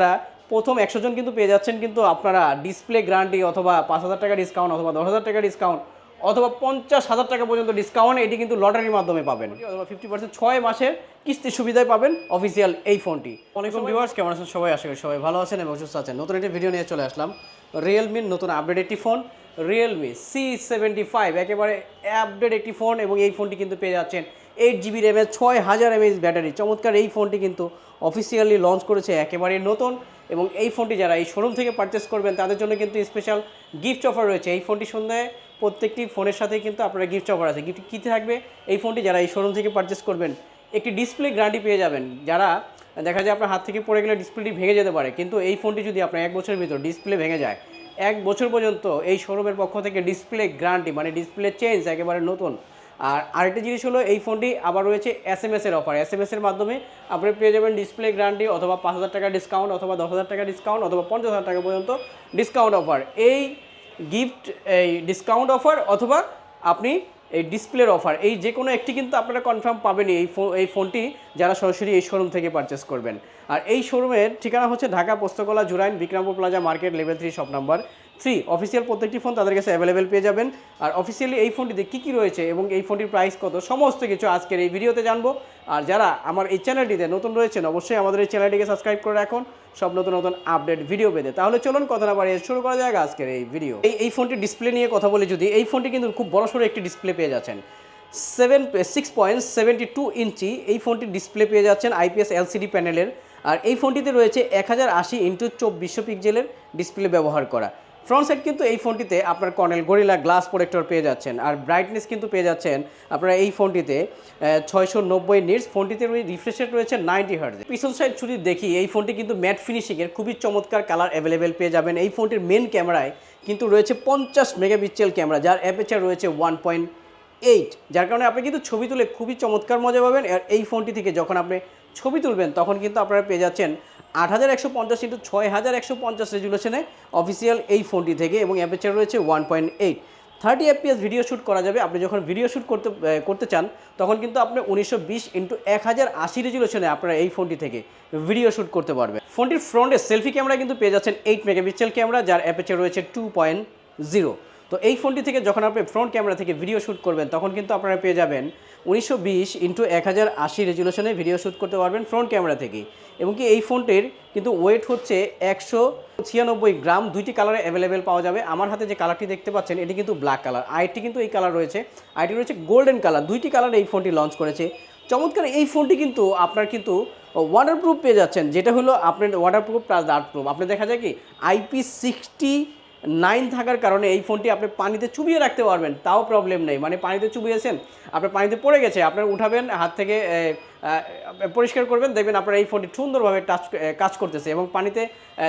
তা প্রথম একশো জন কিন্তু পেয়ে যাচ্ছেন কিন্তু আপনারা ডিসপ্লে গ্যারান্টি অথবা পাঁচ হাজার টাকা ডিসকাউন্ট অথবা দশ হাজার টাকা ডিসকাউন্ট অথবা পঞ্চাশ হাজার টাকা পর্যন্ত ডিসকাউন্ট এটি কিন্তু লটারির মাধ্যমে পাবেন। অথবা ফিফটি পার্সেন্ট ছয় মাসের কিস্তির সুবিধায় পাবেন অফিসিয়াল এই ফোনটি। অনেকক্ষণ ভিউয়ার্স কেমন আছেন? সবাই আশা করি সবাই ভালো আছেন এবং সুস্থ আছেন। নতুন একটি ভিডিও নিয়ে চলে আসলাম। রিয়েলমির নতুন আপডেট একটি phone Realme C seventy five একেবারে আপডেট একটি ফোন এবং এই ফোনটি কিন্তু পেয়ে যাচ্ছেন এইট জিবি র্যামের ছয় হাজার এমএইচ ব্যাটারি। চমৎকার, এই ফোনটি কিন্তু অফিসিয়ালি লঞ্চ করেছে একেবারে নতুন এবং এই ফোনটি যারা এই শোরুম থেকে পারচেস করবেন, তাদের জন্য কিন্তু স্পেশাল গিফট অফার রয়েছে। এই ফোনটি সন্ধ্যায় প্রত্যেকটি ফোনের সাথে কিন্তু আপনারা গিফট অফার আছে। গিফট কী থাকবে? এই ফোনটি যারা এই শোরুম থেকে পারচেস করবেন, একটি ডিসপ্লে গ্যারান্টি পেয়ে যাবেন। যারা, দেখা যায় আপনার হাত থেকে পড়ে গেলে ডিসপ্লেটি ভেঙে যেতে পারে, কিন্তু এই ফোনটি যদি আপনার এক বছরের ভিতর ডিসপ্লে ভেঙে যায়, এক বছর পর্যন্ত এই শোরুমের পক্ষ থেকে ডিসপ্লে গ্যারান্টি মানে ডিসপ্লে চেঞ্জ একেবারে নতুন। আর আরেকটা জিনিস হলো, এই ফোনটি আবার রয়েছে এস এম এর অফার এস এম এর মাধ্যমে আপনি পেয়ে যাবেন ডিসপ্লে গ্যারান্টি অথবা পাঁচ হাজার টাকা ডিসকাউন্ট অথবা দশ হাজার টাকা ডিসকাউন্ট অথবা পঞ্চাশ হাজার টাকা পর্যন্ত ডিসকাউন্ট অফার এই গিফট এই ডিসকাউন্ট অফার অথবা আপনি এই ডিসপ্লের অফার এই যে কোনো একটি কিন্তু আপনারা কনফার্ম পাবেনই এই ফো, এই ফোনটি যারা সরাসরি এই শোরুম থেকে পারচেস করবেন। আর এই শোরুমের ঠিকানা হচ্ছে Dhaka Postogola, Jurain, Bikrampur plaza market level three shop number three official প্রত্যেকটি ফোন তাদের কাছে অ্যাভেলেবেল পেয়ে যাবেন। আর অফিসিয়ালি এই ফোনটিতে কী কী রয়েছে এবং এই ফোনটির প্রাইস কত, সমস্ত কিছু আজকের এই ভিডিওতে জানব। আর যারা আমার এই চ্যানেলটিতে নতুন রয়েছেন, অবশ্যই আমাদের এই চ্যানেলটিকে সাবস্ক্রাইব করে রাখুন। সব নতুন নতুন আপডেট ভিডিও পেতে। তাহলে চলুন কথা না বাড়িয়ে শুরু করা যাক আজকের এই ভিডিও এই এই ফোনটির ডিসপ্লে নিয়ে কথা বলি যদি, এই ফোনটি কিন্তু খুব বড়সড় একটি ডিসপ্লে পেয়ে যাচ্ছেন। Seven six point seventy two inch এই ফোনটির ডিসপ্লে পেয়ে যাচ্ছেন আইপিএস এলসিডি প্যানেলের আর এই ফোনটিতে রয়েছে এক হাজার আশি ইন্টু চব্বিশশো পিক্সেলের ডিসপ্লে ব্যবহার করা। ফ্রন্ট সাইড কিন্তু এই ফোনটিতে আপনার কর্নেল গরিলা গ্লাস প্রোটেক্টর পেয়ে যাচ্ছেন। আর ব্রাইটনেস কিন্তু পেয়ে যাচ্ছেন আপনারা এই ফোনটিতে ছয়শো নব্বই নিটস ফোনটিতে রিফ্রেশ রেট রয়েছে নাইনটি হার্জ পিছন সাইড যদি দেখি, এই ফোনটি কিন্তু ম্যাট ফিনিশিংয়ের খুবই চমৎকার কালার অ্যাভেলেবেল পেয়ে যাবেন। এই ফোনটির মেন ক্যামেরায় কিন্তু রয়েছে পঞ্চাশ মেগাপিক্সেল ক্যামেরা যার অ্যাপেচার রয়েছে ওয়ান পয়েন্ট এইট যার কারণে আপনি কিন্তু ছবি তুলে খুবই চমৎকার মজা পাবেন। আর এই ফোনটি থেকে যখন আপনি ছবি তুলবেন, তখন কিন্তু আপনারা পেয়ে যাচ্ছেন আট হাজার একশো পঞ্চাশ ইন্টু ছয় হাজার একশো পঞ্চাশ রেজুলেশনে অফিসিয়াল এই ফোনটি থেকে এবং অ্যাপেচার রয়েছে one point eight thirty FPS video shoot করা যাবে। আপনি যখন ভিডিও শ্যুট করতে করতে চান, তখন কিন্তু আপনি উনিশশো বিশ ইন্টু এক হাজার আশি রেজুলেশনে আপনারা এই ফোনটি থেকে ভিডিও শ্যুট করতে পারবেন। ফোনটির ফ্রন্টে সেলফি ক্যামেরা কিন্তু পেয়ে যাচ্ছেন এইট মেগাপিক্সেল ক্যামেরা যার অ্যাপেচার রয়েছে টু পয়েন্ট জিরো তো এই ফোনটি থেকে যখন আপনি ফ্রন্ট ক্যামেরা থেকে ভিডিও শ্যুট করবেন, তখন কিন্তু আপনারা পেয়ে যাবেন উনিশশো বিশ ইন্টু এক হাজার আশি রেজুলেশনে ভিডিও শ্যুট করতে পারবেন ফ্রন্ট ক্যামেরা থেকেই এবং কি এই ফোনটির কিন্তু ওয়েট হচ্ছে একশো ছিয়ানব্বই গ্রাম, দুইটি কালারে অ্যাভেলেবেল পাওয়া যাবে। আমার হাতে যে কালারটি দেখতে পাচ্ছেন, এটি কিন্তু ব্ল্যাক কালার আইটি কিন্তু এই কালার রয়েছে। আইটি রয়েছে গোল্ডেন কালার দুইটি কালারে এই ফোনটি লঞ্চ করেছে। চমৎকার, এই ফোনটি কিন্তু আপনার কিন্তু ওয়াটারপ্রুফ পেয়ে যাচ্ছেন, যেটা হলো আপনার ওয়াটারপ্রুফ প্লাস ডার্ট প্রুফ আপনি দেখা যায় কি আইপি সিক্সটি নাইন থাকার কারণে এই ফোনটি আপনি পানিতে চুবিয়ে রাখতে পারবেন, তাও প্রবলেম নেই। মানে পানিতে চুবিয়েছেন, আপনার পানিতে পড়ে গেছে, আপনার উঠাবেন, হাত থেকে পরিষ্কার করবেন, দেখবেন আপনার এই ফোনটি সুন্দরভাবে টাচ কাজ করতেছে এবং পানিতে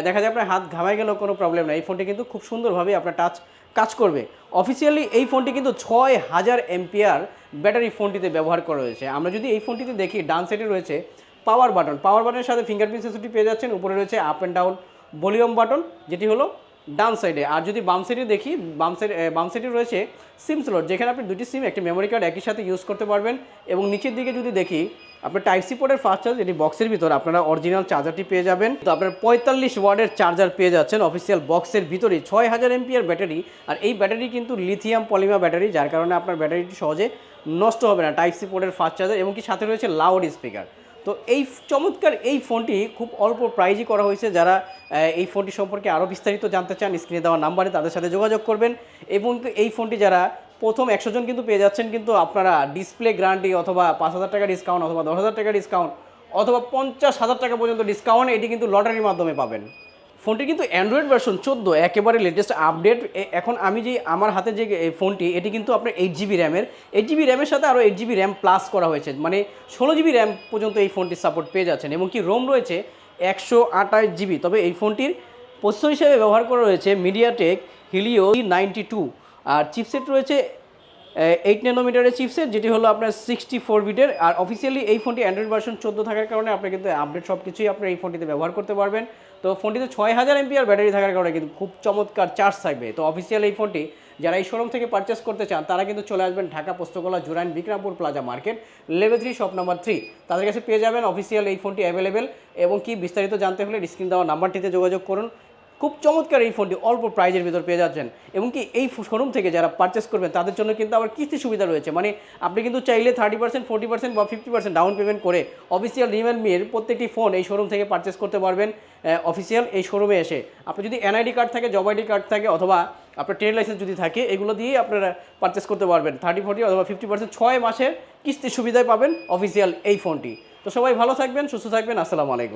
দেখা যায় আপনার হাত ঘামাই গেলেও কোনো প্রবলেম নেই। এই ফোনটি কিন্তু খুব সুন্দরভাবে আপনার টাচ কাজ করবে। অফিসিয়ালি এই ফোনটি কিন্তু ছয় হাজার এমপিআর ব্যাটারি ফোনটিতে ব্যবহার করা হয়েছে। আমরা যদি এই ফোনটিতে দেখি, ডান সাইডে রয়েছে পাওয়ার বাটন পাওয়ার বাটনের সাথে ফিঙ্গারপ্রিন্ট সেন্সরটি পেয়ে যাচ্ছেন, উপরে রয়েছে up and down volume button যেটি হলো ডান সাইডে। আর যদি বাম সাইডে দেখি, বাম সাইড বাম সাইডে রয়েছে সিম স্লট, যেখানে আপনি দুটি সিম, একটি মেমোরি কার্ড একই সাথে ইউজ করতে পারবেন। এবং নিচের দিকে যদি দেখি, আপনার টাইপ সি পোর্টের ফাস্ট চার্জ এটি বক্সের ভিতর আপনারা অরিজিনাল চার্জারটি পেয়ে যাবেন। তো আপনার পঁয়তাল্লিশ ওয়ার্ডের চার্জার পেয়ে যাচ্ছেন অফিসিয়াল বক্সের ভিতরে ছয় হাজার এমপিআর ব্যাটারি, আর এই ব্যাটারি কিন্তু লিথিয়াম পলিমা ব্যাটারি, যার কারণে আপনার ব্যাটারিটি সহজে নষ্ট হবে না টাইপ সি পোর্টের ফাস্ট চার্জার এবং কি সাথে রয়েছে লাউড স্পিকার তো এই চমৎকার এই ফোনটি খুব অল্প প্রাইজই করা হয়েছে যারা এই ফোনটি সম্পর্কে আরও বিস্তারিত জানতে চান, স্ক্রিনে দেওয়া নাম্বারে তাদের সাথে যোগাযোগ করবেন। এবং এই ফোনটি যারা প্রথম একশো জন কিন্তু পেয়ে যাচ্ছেন, কিন্তু আপনারা ডিসপ্লে গ্যারান্টি অথবা পাঁচ হাজার টাকা ডিসকাউন্ট অথবা দশ হাজার টাকা ডিসকাউন্ট অথবা পঞ্চাশ হাজার টাকা পর্যন্ত ডিসকাউন্ট, এটি কিন্তু লটারির মাধ্যমে পাবেন। ফোনটি কিন্তু অ্যান্ড্রয়েড ভার্সন চোদ্দ, একেবারে লেটেস্ট আপডেট এখন আমি যে আমার হাতে যে ফোনটি, এটি কিন্তু আপনার এইট জিবি র্যামের এইট জিবি র্যামের সাথে আরও এইট জিবি র্যাম প্লাস করা হয়েছে। মানে ষোলো জিবি র্যাম পর্যন্ত এই ফোনটি সাপোর্ট পেয়ে যাচ্ছেন এবং কি রোম রয়েছে একশো আঠাশ জিবি তবে এই ফোনটির প্রসেসর হিসেবে ব্যবহার করা রয়েছে মিডিয়াটেক হিলিও নাইনটি টু আর চিপসেট রয়েছে এইট ন্যানোমিটারের চিপসেট যেটি হলো আপনার সিক্সটি ফোর বিটের আর অফিসিয়ালি এই ফোনটি অ্যান্ড্রয়েড ভার্সন চোদ্দ থাকার কারণে আপনি কিন্তু আপডেট সব কিছুই আপনার এই ফোনটিতে ব্যবহার করতে পারবেন। তো ফোনটিতে ছয় হাজার এমপিআর ব্যাটারি থাকার কারণে কিন্তু খুব চমৎকার চার্জ থাকবে। তো অফিসিয়াল এই ফোনটি যারা এই শোরুম থেকে পারচেস করতে চান, তারা কিন্তু চলে আসবেন Dhaka, Postogola, Jurain, Bikrampur plaza market level three shop number three তাদের কাছে পেয়ে যাবেন অফিসিয়াল এই ফোনটি অ্যাভেলেবেল এবং কি বিস্তারিত জানতে হলে স্ক্রিন দেওয়া নাম্বারটিতে যোগাযোগ করুন। খুব চমৎকার এই ফোনটি অল্প প্রাইজের ভিতর পেয়ে যাচ্ছেন। এবং কি এই শোরুম থেকে যারা পারচেস করবেন, তাদের জন্য কিন্তু আবার কিস্তি সুবিধা রয়েছে। মানে আপনি কিন্তু চাইলে থার্টি পার্সেন্ট ফোর্টি পার্সেন্ট বা ফিফটি পার্সেন্ট ডাউন পেমেন্ট করে অফিসিয়াল রিয়েলমির প্রত্যেকটি ফোন এই শোরুম থেকে পারচেস করতে পারবেন অফিসিয়াল এই শোরুমে এসে। আপনি যদি এনআইডি কার্ড থাকে জব আইডি কার্ড থাকে, অথবা আপনার ট্রেড লাইসেন্স যদি থাকে, এগুলো দিয়েই আপনারা পারচেস করতে পারবেন। থার্টি ফোর্টি অথবা ফিফটি পার্সেন্ট ছয় মাসের কিস্তির সুবিধায় পাবেন অফিসিয়াল এই ফোনটি তো সবাই ভালো থাকবেন, সুস্থ থাকবেন, আসসালামু আলাইকুম।